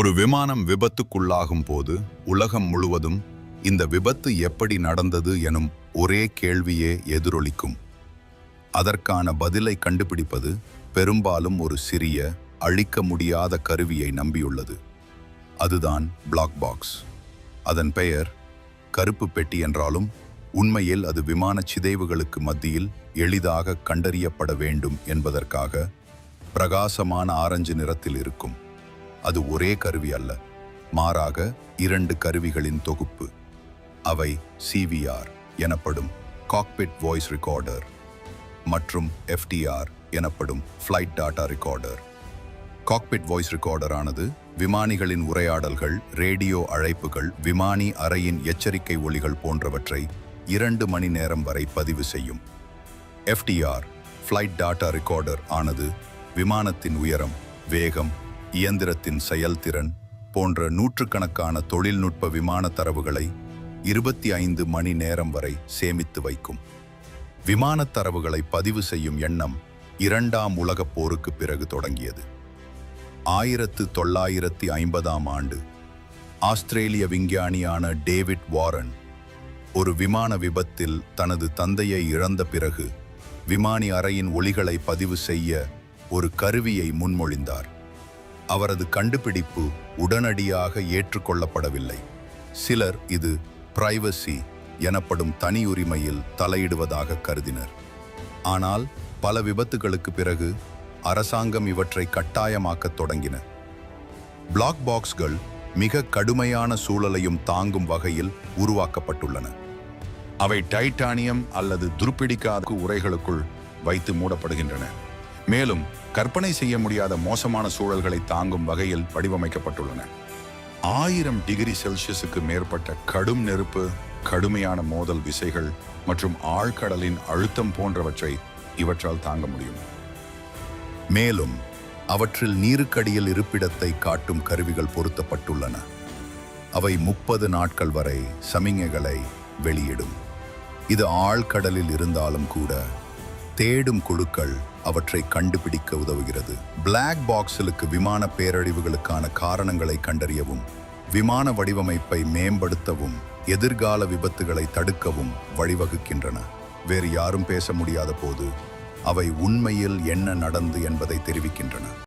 ஒரு விமானம் விபத்துக்குள்ளாகும் போது உலகம் முழுவதும் இந்த விபத்து எப்படி நடந்தது எனும் ஒரே கேள்வியே எதிரொலிக்கும். அதற்கான பதிலை கண்டுபிடிப்பது பெரும்பாலும் ஒரு சிறிய அழிக்க முடியாத கருவியை நம்பியுள்ளது. அதுதான் பிளாக் பாக்ஸ் அதன் பெயர் கருப்பு பெட்டி என்றாலும் உண்மையில் அது விமான சிதைவுகளுக்கு மத்தியில் எளிதாக கண்டறியப்பட வேண்டும் என்பதற்காக பிரகாசமான ஆரஞ்சு நிறத்தில் இருக்கும். அது ஒரே கருவி அல்ல. மாறாக இரண்டு கருவிகளின் தொகுப்பு. அவை சிவிஆர் எனப்படும் காக்பிட் வாய்ஸ் ரெக்கார்டர் மற்றும் எஃப்டிஆர் எனப்படும் flight data recorder cockpit voice recorder ஆனது விமானிகளின் உரையாடல்கள் ரேடியோ அழைப்புகள் விமானி அறையின் எச்சரிக்கை ஒளிகள் போன்றவற்றை இரண்டு மணி நேரம் வரை பதிவு செய்யும். எஃப்டிஆர் ஃப்ளைட் டாட்டா ரெக்கார்டர் ஆனது விமானத்தின் உயரம் வேகம் இயந்திரத்தின் செயல்திறன் போன்ற நூற்றுக்கணக்கான தொழில்நுட்ப விமான தரவுகளை இருபத்தி ஐந்து மணி நேரம் வரை சேமித்து வைக்கும். விமானத் தரவுகளை பதிவு செய்யும் எண்ணம் இரண்டாம் உலகப் போருக்கு பிறகு தொடங்கியது. ஆயிரத்து தொள்ளாயிரத்தி ஐம்பதாம் ஆண்டு ஆஸ்திரேலிய விஞ்ஞானியான டேவிட் வாரன் ஒரு விமான விபத்தில் தனது தந்தையை இழந்த பிறகு விமானி அறையின் ஒளிகளை பதிவு செய்ய ஒரு கருவியை முன்மொழிந்தார். அவரது கண்டுபிடிப்பு உடனடியாக ஏற்றுக்கொள்ளப்படவில்லை. சிலர் இது பிரைவசி எனப்படும் தனியுரிமையில் தலையிடுவதாக கருதினர். ஆனால் பல விபத்துகளுக்கு பிறகு அரசாங்கம் இவற்றை கட்டாயமாக்கத் தொடங்கின பிளாக் பாக்ஸ்கள் மிக கடுமையான சூழலையும் தாங்கும் வகையில் உருவாக்கப்பட்டுள்ளன. அவை டைட்டானியம் அல்லது துருப்பிடிக்காத உரைகளுக்குள் வைத்து மூடப்படுகின்றன. மேலும் கற்பனை செய்ய முடியாத மோசமான சூழல்களை தாங்கும் வகையில் வடிவமைக்கப்பட்டுள்ளன. ஆயிரம் டிகிரி செல்சியஸுக்கு மேற்பட்ட கடும் நெருப்பு கடுமையான மோதல் விசைகள் மற்றும் ஆழ்கடலின் அழுத்தம் போன்றவற்றை இவற்றால் தாங்க முடியும். மேலும் அவற்றில் நீருக்கடியில் இருப்பிடத்தை காட்டும் கருவிகள் பொருத்தப்பட்டுள்ளன. அவை முப்பது நாட்கள் வரை சமிஞைகளை வெளியிடும். இது ஆழ்கடலில் இருந்தாலும் கூட தேடும் குழுக்கள் அவற்றை கண்டுபிடிக்க உதவுகிறது. பிளாக் பாக்ஸலுக்கு விமான பேரழிவுகளுக்கான காரணங்களை கண்டறியவும் விமான வடிவமைப்பை மேம்படுத்தவும் எதிர்கால விபத்துகளை தடுக்கவும் வழிவகுக்கின்றன. வேறு யாரும் பேச முடியாத போது அவை உண்மையில் என்ன நடந்து என்பதை தெரிவிக்கின்றன.